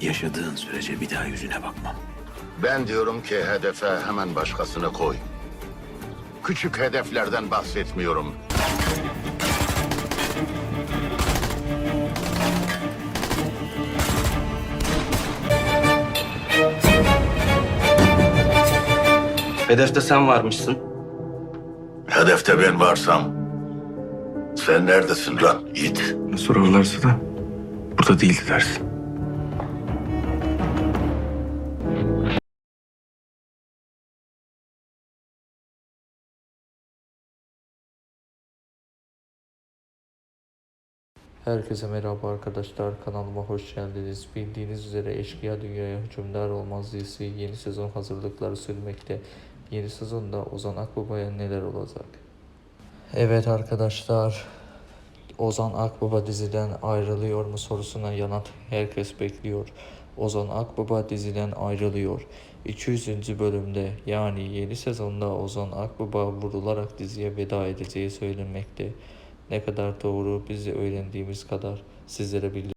Yaşadığın sürece bir daha yüzüne bakmam. Ben diyorum ki hedefe hemen başkasını koy. Küçük hedeflerden bahsetmiyorum. Hedefte sen varmışsın. Hedefte ben varsam sen neredesin lan it? Sorarlarsa da burada değildi dersin. Herkese merhaba arkadaşlar kanalıma hoş geldiniz. Bildiğiniz üzere Eşkıya Dünyaya Hükümdar Olmaz dizisi yeni sezon hazırlıkları sürmekte. Yeni sezonda Ozan Akbaba'ya neler olacak? Evet arkadaşlar Ozan Akbaba diziden ayrılıyor mu sorusuna yanıt herkes bekliyor. Ozan Akbaba diziden ayrılıyor. 200. bölümde yani yeni sezonda Ozan Akbaba vurularak diziye veda edeceği söylenmekte. Ne kadar doğru biz de öğrendiğimiz kadar sizlere bildiriyoruz.